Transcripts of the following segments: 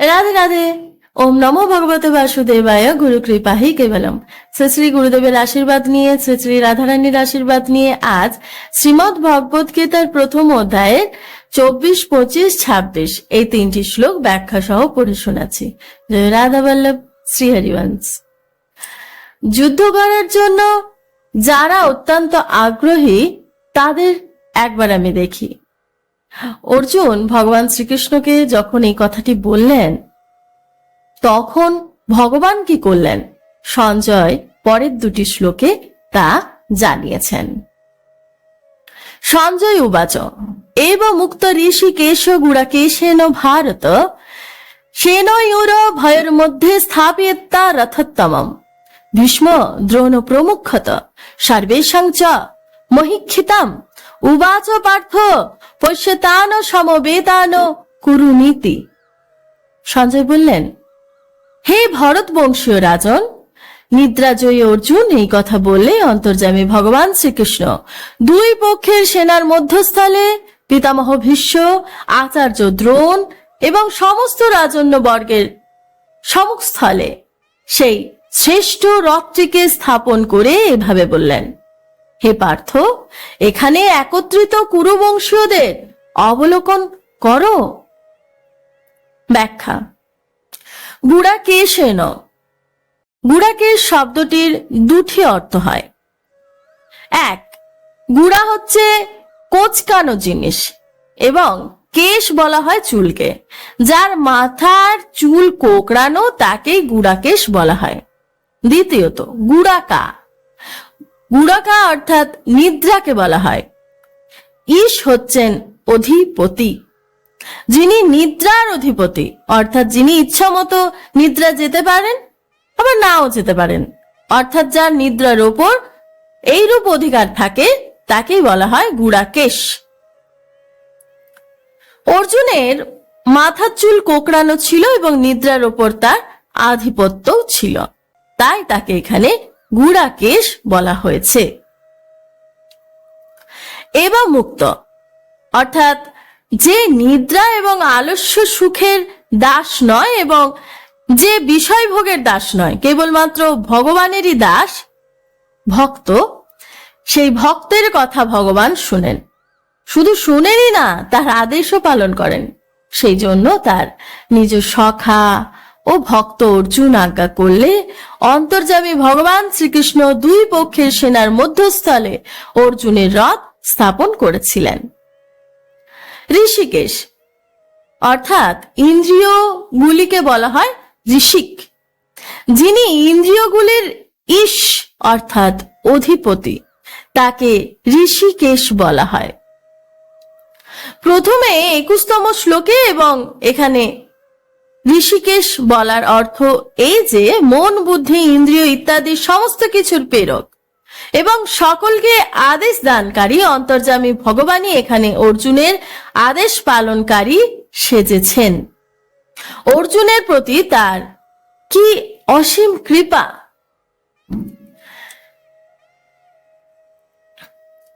রাধে রাধে। ওম নমো ভগবতে বাসুদেবায় গুরু কৃপাহি কেবলম। শ্রী শ্রী গুরুদেবের আশীর্বাদ নিয়ে, শ্রী শ্রী রাধারানীর আশীর্বাদ নিয়ে আজ শ্রীমৎ ভগবত গীতার প্রথম অধ্যায়ের চব্বিশ, পঁচিশ, ছাব্বিশ এই তিনটি শ্লোক ব্যাখ্যা সহ পড়ে শোনাচ্ছি। জয় রাধা বল্লভ, শ্রী হরিবংশ যুদ্ধ করার জন্য যারা অত্যন্ত আগ্রহী, তাদের একবার আমি দেখি। অর্জুন ভগবান শ্রীকৃষ্ণকে যখন এই কথাটি বললেন, তখন ভগবান কি করলেন? সঞ্জয় পরের দুটি শ্লোকে তা জানিয়েছেন। সঞ্জয় উবাচ, এব মুক্ত ঋষি কেশ গুড়াকেশেন ভারত সেনয়ুর ভয়ের মধ্যে স্থাপিতা রথোত্তমম। ভীষ্ম দ্রোণ প্রমুখত সর্বেশাং চ মহিক্ষিতাম। উবাচ পার্থ, পশ্যতান সমবেতান কুরুনীতি। সঞ্জয় বললেন, হে ভরত বংশীয় রাজন, নিদ্রাজয়ী অর্জুন এই কথা বললে অন্তর্যামী ভগবান শ্রীকৃষ্ণ দুই পক্ষের সেনার মধ্যস্থলে পিতামহ ভীষ্ম, আচার্য দ্রোণ এবং সমস্ত রাজন্য বর্গের সমস্থলে সেই শ্রেষ্ঠ রথটিকে স্থাপন করে এভাবে বললেন। হে পার্থ, এখানে একত্রিত কুরুবংশীয়দের অবলোকন করো। ব্যাখ্যা গুড়াকেশেন গুড়াকেশ শব্দটির দুটি অর্থ হয়। এক, গুড়া হচ্ছে কোচকানো জিনিস এবং কেশ বলা হয় চুলকে, যার মাথার চুল কোকড়ানো তাকেই গুড়াকেশ বলা হয়। দ্বিতীয়ত গুড়াকা গুড়াকা অর্থাৎ নিদ্রাকে বলা হয়। ঈশ হচ্ছেন অধিপতি, যিনি নিদ্রার অধিপতি, অর্থাৎ যিনি ইচ্ছা মতো নিদ্রা যেতে পারেন, আবার নাও যেতে পারেন। অর্থাৎ যার নিদ্রার ওপর এইরূপ অধিকার থাকে, তাকেই বলা হয় গুড়াকেশ। অর্জুনের মাথার চুল কোকড়ানো ছিল এবং নিদ্রার ওপর তার আধিপত্যও ছিল। তাই তাকে এখানে গুড়াকেশ বলা হয়েছে। এবং মুক্ত। অর্থাৎ যে নিদ্রা এবং আলস্য সুখের দাস নয় এবং যে বিষয় ভোগের দাস নয়, কেবলমাত্র ভগবানেরই দাস, ভক্ত, সেই ভক্তের কথা ভগবান শুনেন। শুধু শুনেনই না, তার আদেশও পালন করেন। সেই জন্য তার নিজ সখা ও ভক্ত অর্জুন আজ্ঞা করলে, অন্তর্যামী ভগবান শ্রীকৃষ্ণ দুই পক্ষের সেনার মধ্যস্থলে অর্জুনের রথ স্থাপন করেছিলেন। ঋষিকেশ, অর্থাৎ ইন্দ্রিয়গুলিকে বলা হয় ঋষিক, যিনি ইন্দ্রিয়গুলির ঈশ অর্থাৎ অধিপতি, তাকে ঋষিকেশ বলা হয়। প্রথমে একুশতম শ্লোকে এবং এখানে ঋষিকেশ বলার অর্থ এই যে মন, বুদ্ধি, ইন্দ্রিয় ইত্যাদি সমস্ত কিছুর প্রেরক। এবং সকলকে আদেশ দানকারী, অন্তর্যামী ভগবানই এখানে অর্জুনের আদেশ পালনকারী সেজেছেন। অর্জুনের প্রতি তার কি অসীম কৃপা?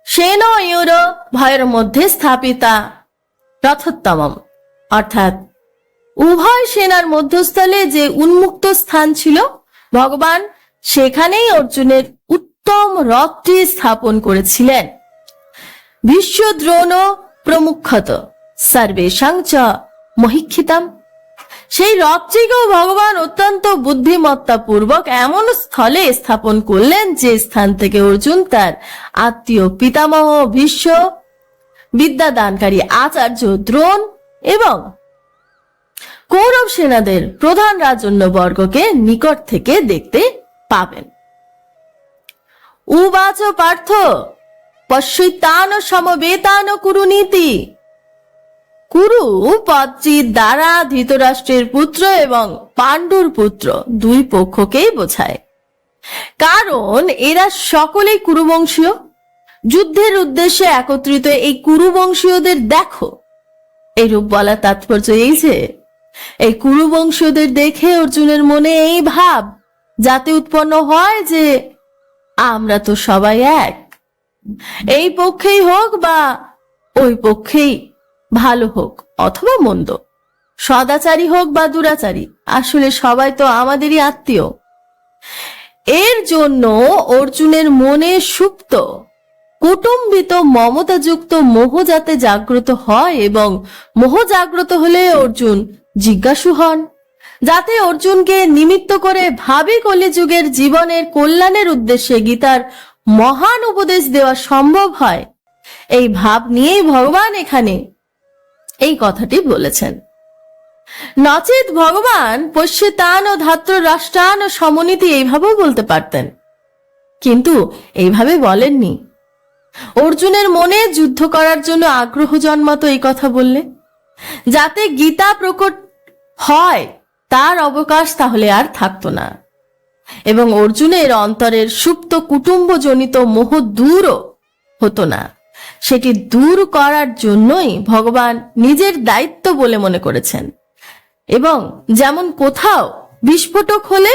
সেন ইউর ভয়ের মধ্যে স্থাপিতা রথোত্তমম, অর্থাৎ উভয় সেনার মধ্যস্থলে যে উন্মুক্ত স্থান ছিল, ভগবান সেখানেই অর্জুনের উত্তম রথটি স্থাপন করেছিলেন। ভীষ্ম দ্রোণ প্রমুখত সর্বেশাং চ মহিক্ষিতাম। সেই রথটিকেও ভগবান অত্যন্ত বুদ্ধিমত্তা পূর্বক এমন স্থলে স্থাপন করলেন যে স্থান থেকে অর্জুন তার আত্মীয় পিতামহ, ভীষ্ম বিদ্যাদানকারী আচার্য, দ্রোণ এবং কৌরব সেনাদের প্রধান রাজন্য বর্গকে নিকট থেকে দেখতে পাবেন। উবাচ পার্থ পশ্যিতান সমবেতান কুরুনীতি। কুরু পদটির দ্বারা ধৃতরাষ্ট্রের পুত্র এবং পাণ্ডুর পুত্র দুই পক্ষকেই বোঝায়। কারণ এরা সকলেই কুরুবংশীয়। যুদ্ধের উদ্দেশ্যে একত্রিত এই কুরুবংশীয়দের দেখো। এইরূপ বলার তাৎপর্য এই যে এই কুরুবংশীয়দের দেখে অর্জুনের মনে এই ভাব যাতে উৎপন্ন হয় যে আমরা তো সবাই এক। এই পক্ষেই হোক বা ওই পক্ষেই ভালো হোক অথবা মন্দ, সদাচারী হোক বা দুরাচারী, আসলে সবাই তো আমাদেরই আত্মীয়। এর জন্য অর্জুনের মনে সুপ্ত, কুটুম্বিত, মমতাযুক্ত মোহ যাতে জাগ্রত হয় এবং মোহ জাগ্রত হলে অর্জুন জিজ্ঞাসু হন, যাতে অর্জুনকে নিমিত্ত করে ভাবি কলিযুগের জীবনের কল্যাণের উদ্দেশ্যে গীতার মহান উপদেশ দেওয়া সম্ভব হয়। এই ভাব নিয়েই ভগবান এখানে এই কথাটি বলেছেন। নচেত ভগবান পশ্যতান ও ধাত্র রাষ্ট্রান ও সমনীতি এইভাবেও বলতে পারতেন। কিন্তু এইভাবে বলেননি। অর্জুনের মনে যুদ্ধ করার জন্য আগ্রহ জন্মাতো এই কথা বললে, যাতে গীতা প্রকট হয়, তার অবকাশ তাহলে আর থাকতো না। এবং অর্জুনের অন্তরের সুপ্ত কুটুম্বজনিত মোহ দূরও হতো না। সেটি দূর করার জন্যই ভগবান নিজের দায়িত্ব বলে মনে করেছেন। এবং যেমন কোথাও বিস্ফোটক হলে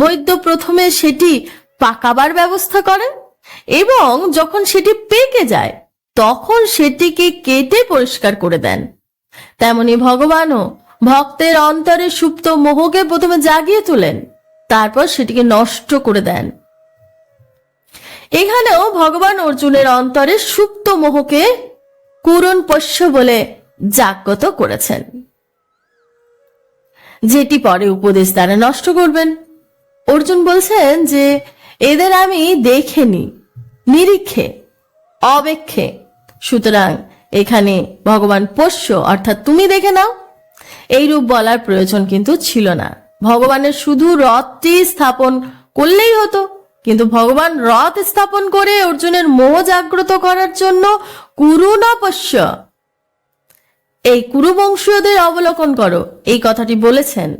বৈদ্য প্রথমে সেটি পাকাবার ব্যবস্থা করেন এবং যখন সেটি পেকে যায়, তখন সেটিকে কেটে পরিষ্কার করে দেন। তেমনি ভগবানও ভক্তের অন্তরে সুপ্ত মোহকে প্রথমে জাগিয়ে তোলেন, তারপর সেটিকে নষ্ট করে দেন। এখানেও ভগবান অর্জুনের অন্তরে সুপ্ত মোহকে কুরন পোষ্য বলে জাগ্রত করেছেন। যেটি পরে উপদেশ দ্বারা নষ্ট করবেন। অর্জুন বলছেন যে, এদের আমি দেখেনি, নিরীক্ষে অবেক্ষে সুতরাং এখানে ভগবান পোষ্য, অর্থাৎ তুমি দেখে নাও এই রূপ বলার প্রয়োজন কিন্তু ছিল না। ভগবানের শুধু রথটি স্থাপন করলেই হতো, কিন্তু ভগবান রথ স্থাপন করে অর্জুনের মোহ জাগ্রত করার জন্য কুরুনপস্য এই কুরুবংশীয়দের অবলোকন করো, এই কথাটি বলেছেন।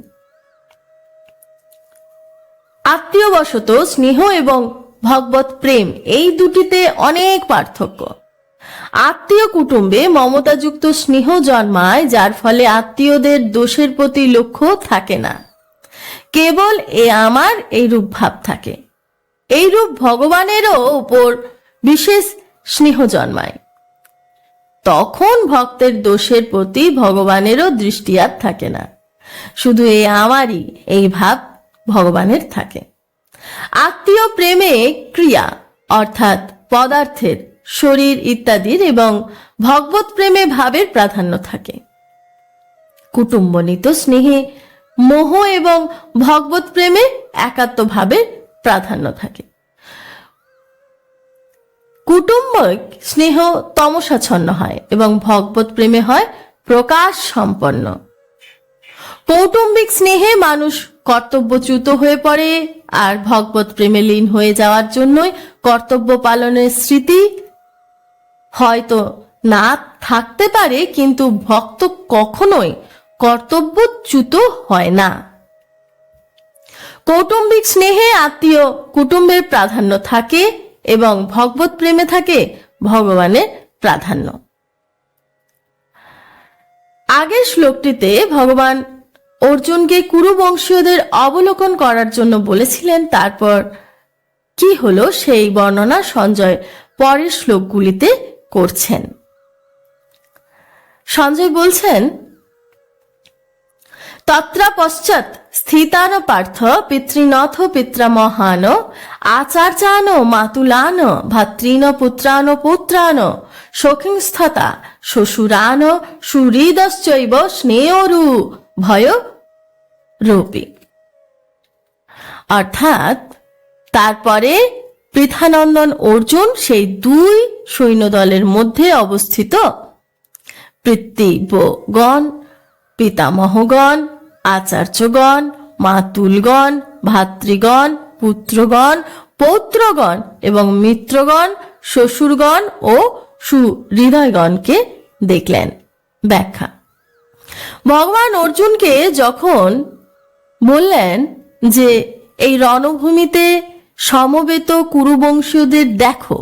আত্মীয়বশত স্নেহ এবং ভগবত প্রেম, এই দুটিতে অনেক পার্থক্য। আত্মীয় কুটুম্বে মমতাযুক্ত স্নেহ জন্মায়, যার ফলে আত্মীয়দের দোষের প্রতি লক্ষ্য থাকে না। কেবল এ আমার এই রূপ ভাব থাকে। এই রূপ ভগবানেরও উপর বিশেষ স্নেহ জন্মায়। তখন ভক্তের দোষের প্রতি ভগবানেরও দৃষ্টি আর থাকে না। শুধু এই আমারই এই ভাব ভগবানের থাকে। আত্মীয় প্রেমে ক্রিয়া, অর্থাৎ পদার্থের শরীর ইত্যাদির এবং ভগবত প্রেমে ভাবের প্রাধান্য থাকে। কুটুম্বনিত স্নেহে মোহ এবং ভগবত প্রেমে একাত্ম ভাবের প্রাধান্য থাকে। কুটুম্বিক স্নেহ তমসাচ্ছন্ন হয় এবং ভগবত প্রেমে হয় প্রকাশ সম্পন্ন। কৌটুম্বিক স্নেহে মানুষ কর্তব্যচ্যুত হয়ে পড়ে, আর ভগবত প্রেমে লীন হয়ে যাওয়ার জন্যই কর্তব্য পালনের স্মৃতি হয়তো না থাকতে পারে, কিন্তু ভক্ত কখনোই কর্তব্যচ্যুত হয় না। কৌটুম্বিক স্নেহে আত্মীয় কুটুম্বের প্রাধান্য থাকে এবং ভগবত প্রেমে থাকে ভগবানের প্রাধান্য। আগের শ্লোকটিতে ভগবান অর্জুনকে কুরুবংশীয়দের অবলোকন করার জন্য বলেছিলেন, তারপর কি হলো সেই বর্ণনা সঞ্জয় পরের শ্লোকগুলিতে করছেন। সঞ্জয় বলছেন তত্রা পশ্চাৎ স্থিতান পার্থ পিতৃনথ পিত্রামহান আচার্যান মাতুলান ভাতৃন পুত্রান পুত্রান সখিংস্থতা শ্বশুরান সুহৃদশ্চৈব স্নেহরু ভয় রূপী অর্থাৎ তারপরে পৃথানন্দন অর্জুন সেই দুই সৈন্যদলের মধ্যে অবস্থিত। পিতৃগণ পিতামহগণ, আচার্যগণ, মাতুলগণ, ভাতৃগণ, পুত্রগণ, পৌত্রগণ এবং মিত্রগণ, শ্বশুরগণ ও সুহৃদয়গণকে দেখলেন। ব্যাখ্যা। ভগবান অর্জুনকে যখন বললেন যে এই রণভূমিতে সমবেত কুরুবংশীয়দের দেখো।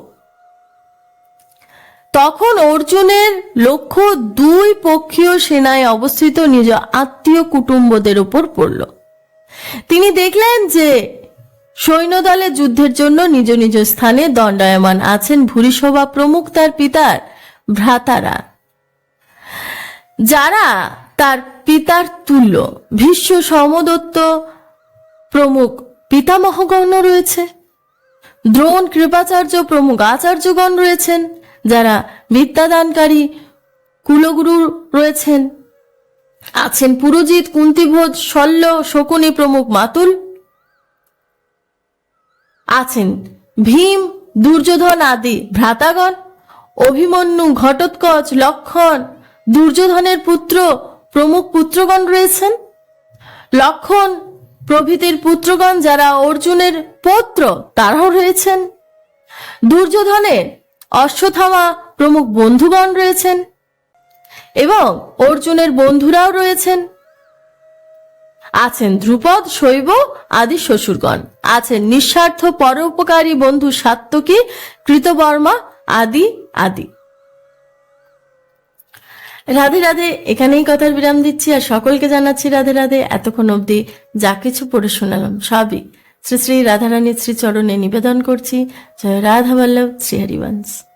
তখন অর্জুনের লক্ষ্য দুই পক্ষীয় সেনায় অবস্থিত নিজ আত্মীয় কুটুম্বদের উপর পড়ল। তিনি দেখলেন যে সৈন্যদলে যুদ্ধের জন্য নিজ নিজ স্থানে দণ্ডায়মান আছেন ভূরিসভা প্রমুখ তার পিতার ভ্রাতারা। যারা তার পিতার তুল্য, ভীষ্ম সমদত্ত প্রমুখ পিতামহগণ রয়েছে। দ্রোণ কৃপাচার্য প্রমুখ আচার্যগণ রয়েছেন, যারা বিদ্যাদানকারী কুলগুরু রয়েছেন। আছেন পুরোজিৎ, কুন্তিভোজ, শল্য, শকুনি প্রমুখ মাতুল। আছেন ভীম, দুর্যোধন আদি ভ্রাতাগণ। অভিমন্যু, ঘটোৎকচ, লক্ষণ, দুর্যোধনের পুত্র প্রমুখ পুত্রগণ রয়েছেন। লক্ষণ প্রভৃতির পুত্রগণ যারা অর্জুনের পৌত্র, তারাও রয়েছেন। দুর্যোধনের অশ্বথামা প্রমুখ বন্ধুগণ রয়েছেন এবং অর্জুনের বন্ধুরাও রয়েছেন। আছেন ধ্রুপদ, শৈব আদি শ্বশুরগণ। আছেন নিঃস্বার্থ পরোপকারী বন্ধু সাত্তকী, কৃতবর্মা আদি আদি। রাধে রাধে, এখানেই কথার বিরাম দিচ্ছি আর সকলকে জানাচ্ছি রাধে রাধে, এতক্ষণ অবধি যা কিছু পড়ে শোনালাম, সবই। শ্রী শ্রী রাধারানীর শ্রীচরণে নিবেদন করছি। জয় রাধা বল্লভ, শ্রী হরিবংশ।